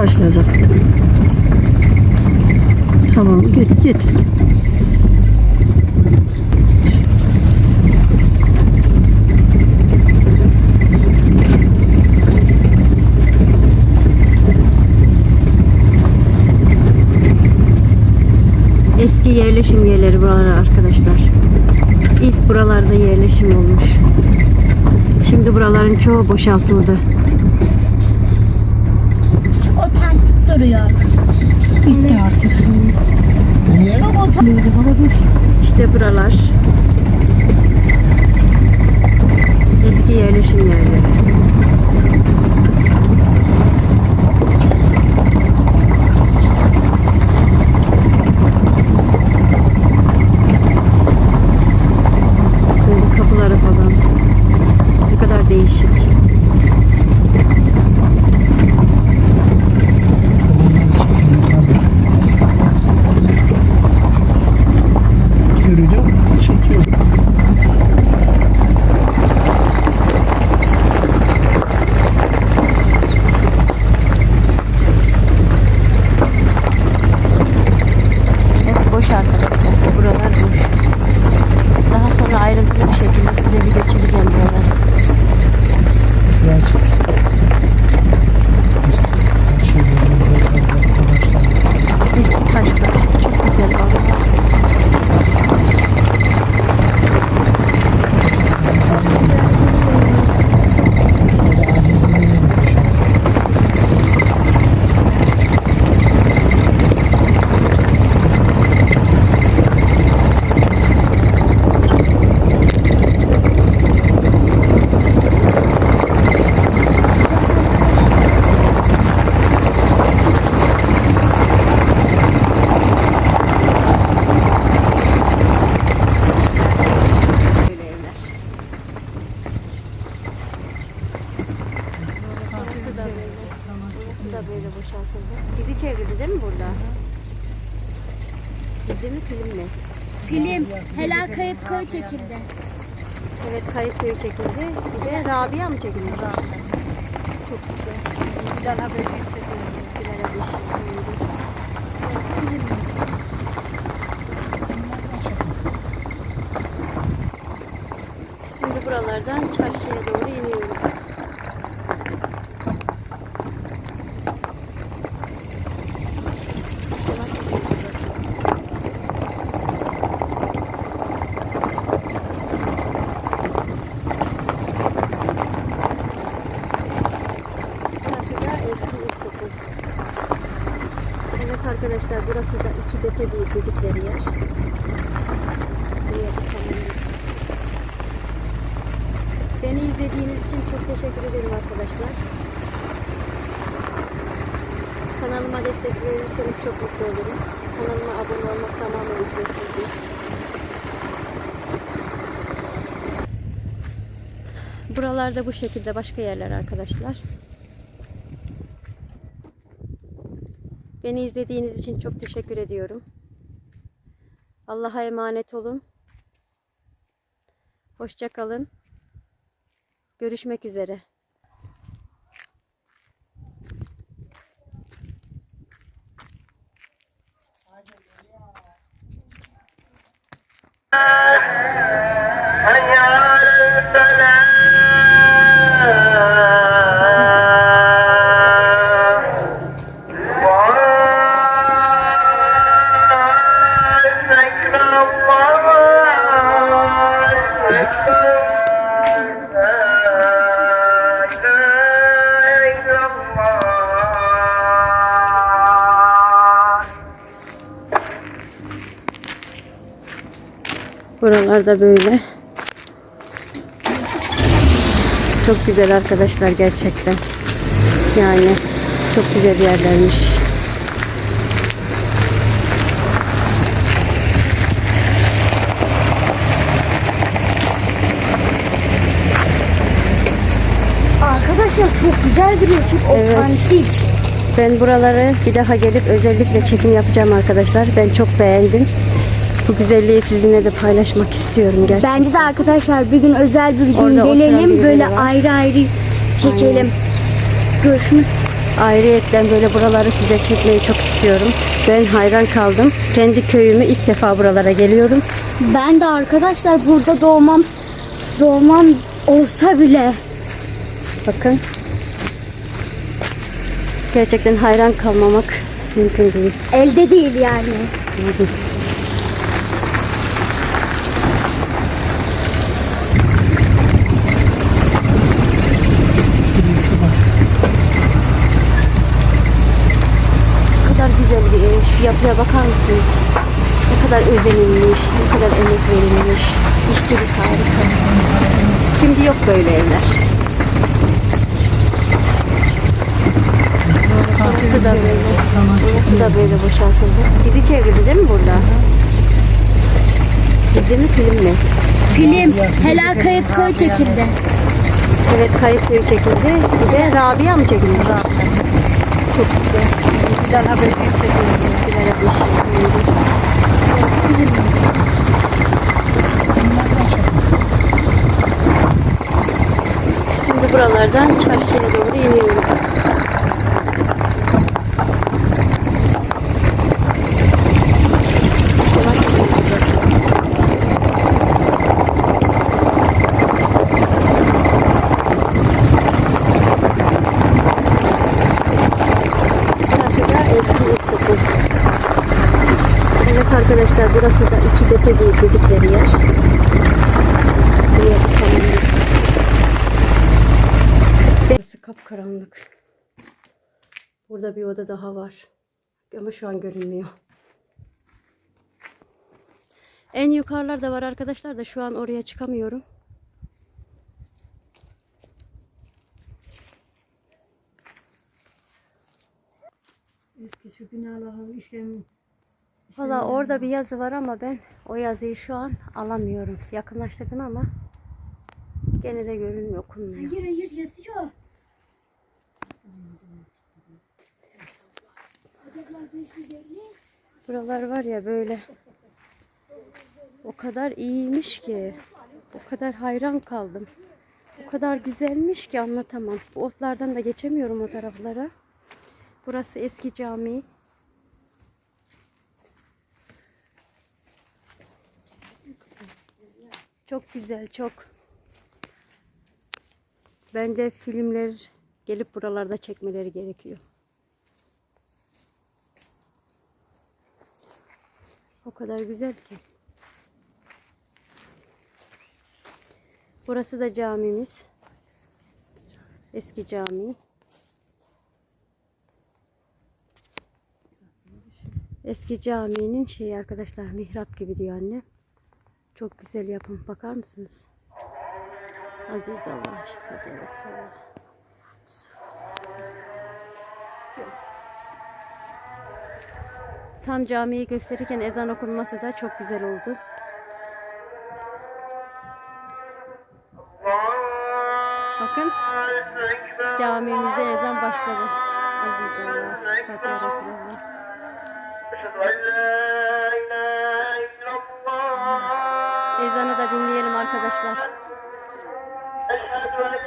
Yavaşlayacak. Tamam git git. Eski yerleşim yerleri buralar arkadaşlar. İlk buralarda yerleşim olmuş. Şimdi buraların çoğu boşaltıldı. Duruyor. Bitti artık. Çok otantik. İşte buralar. Eski yerleşim yerleri. Da böyle boşaltıldı. Dizi çevrildi değil mi burada? Dizi mi film mi? Film. Helal kayıp köy çekildi. Evet Kayıp Köyü çekildi. Bir de Rabia mı çekilmiş? Çok güzel. Bilal Habeşi çekildi. Bilal Habeşi. Şimdi buralardan çarşıya doğru iniyoruz. Burası da eski ilkokul. Evet arkadaşlar burası da iki depe diye dedikleri yer. Beni izlediğiniz için çok teşekkür ederim arkadaşlar. Kanalıma destek verirseniz çok mutlu olurum. Kanalıma abone olmak tamamen ücretsizdir. Buralarda bu şekilde başka yerler arkadaşlar. Beni izlediğiniz için çok teşekkür ediyorum. Allah'a emanet olun. Hoşça kalın. Görüşmek üzere. Hadi ya. Buralarda böyle. Çok güzel arkadaşlar gerçekten. Yani çok güzel yerlermiş. Arkadaşlar çok güzel duruyor. Çok Evet. otantik. Ben buraları bir daha gelip özellikle çekim yapacağım arkadaşlar. Ben çok beğendim. Bu güzelliği sizinle de paylaşmak istiyorum gerçekten. Bence de arkadaşlar bir gün özel bir gün Orada oturan gelelim birileri böyle var. ayrı ayrı çekelim. Görüşmek Ayrıyetten böyle buraları size çekmeyi çok istiyorum. Ben hayran kaldım. Kendi köyümü ilk defa buralara geliyorum. Ben de arkadaşlar burada doğmam doğmam olsa bile Bakın. Gerçekten hayran kalmamak mümkün değil. elde değil yani. Şuraya şu bak. Ne kadar güzel bir ev. Şu yapıya bakar mısınız? Ne kadar özenilmiş, ne kadar emek verilmiş. İşçilik harika. Şimdi yok böyle evler. Burası da böyle. Burası da böyle boşaltıldı. Dizi çevrildi değil mi burada? Dizi mi film mi? Film Helal Kayıp Köy çekildi. Evet kayıp köyü çekildi. Bir de Rabia mı çekilmiş? Çok güzel. Bir tane böcek çekildi. Bir. Şimdi buralardan çarşıya doğru iniyoruz. Burası da eski ilkokul. Evet arkadaşlar burası diye dedikleri yer. Burası kapkaranlık. Burada bir oda daha var. Ama şu an görünmüyor. En yukarılarda var arkadaşlar da şu an oraya çıkamıyorum. Eski şu binaların işlemi Valla orada bir yazı var ama ben o yazıyı şu an alamıyorum. Yakınlaştırdım ama gene de görünmüyor, okunmuyor. Hayır hayır yazıyor. Buralar var ya böyle o kadar iyiymiş ki o kadar hayran kaldım. O kadar güzelmiş ki anlatamam. Bu otlardan da geçemiyorum o taraflara. Burası eski cami. Çok güzel, çok. Bence filmler gelip buralarda çekmeleri gerekiyor. O kadar güzel ki. Burası da camimiz. Eski cami. Eski caminin şeyi arkadaşlar mihrap gibi diyor anne. Çok güzel yapım. Bakar mısınız? Aziz Allah şifa diye Resulallah. Tam camiyi gösterirken ezan okunması da çok güzel oldu. Bakın camimizde ezan başladı. Aziz Allah şifa diye Resulallah ezanı da dinleyelim arkadaşlar. Eşhedü.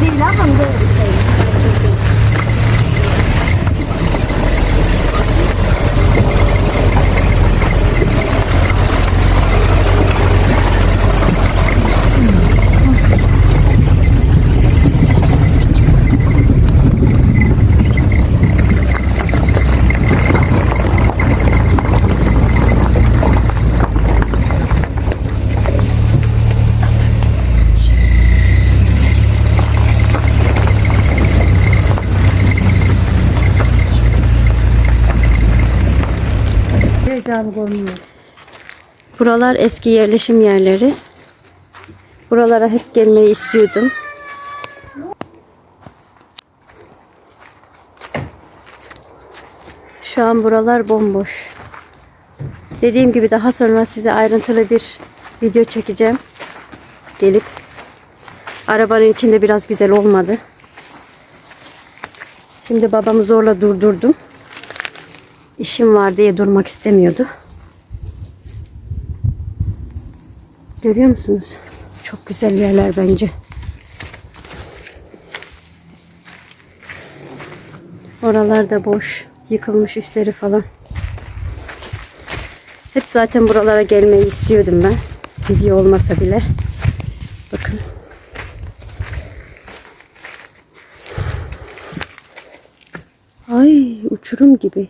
你拿很多。我就可以拿 Sıcağını görmüyor. Buralar eski yerleşim yerleri. Buralara hep gelmeyi istiyordum. Şu an buralar bomboş. Dediğim gibi daha sonra size ayrıntılı bir video çekeceğim. Gelip arabanın içinde biraz güzel olmadı. Şimdi babamı zorla durdurdum. İşim var diye durmak istemiyordu. Görüyor musunuz? Çok güzel yerler bence. Oralar da boş. Yıkılmış üstleri falan. Hep zaten buralara gelmeyi istiyordum ben. Video olmasa bile. Bakın. Ay uçurum gibi.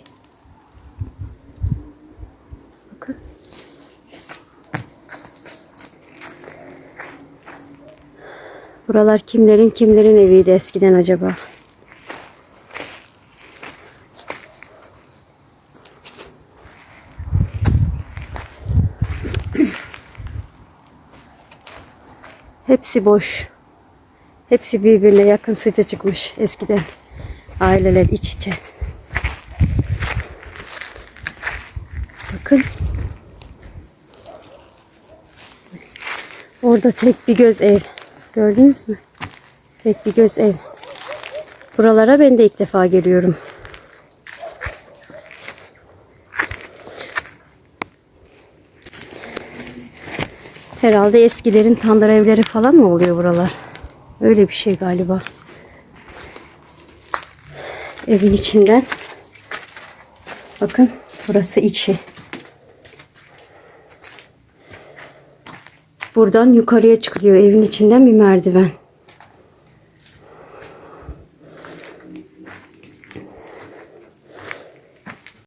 Buralar kimlerin kimlerin eviydi eskiden acaba? Hepsi boş. Hepsi birbirine yakın sıca çıkmış eskiden. Aileler iç içe. Bakın. Orada tek bir göz ev. Gördünüz mü? Tek bir göz ev. Buralara ben de ilk defa geliyorum. Herhalde eskilerin tandır evleri falan mı oluyor buralar? Öyle bir şey galiba. Evin içinden. Bakın burası içi. Buradan yukarıya çıkılıyor evin içinden bir merdiven.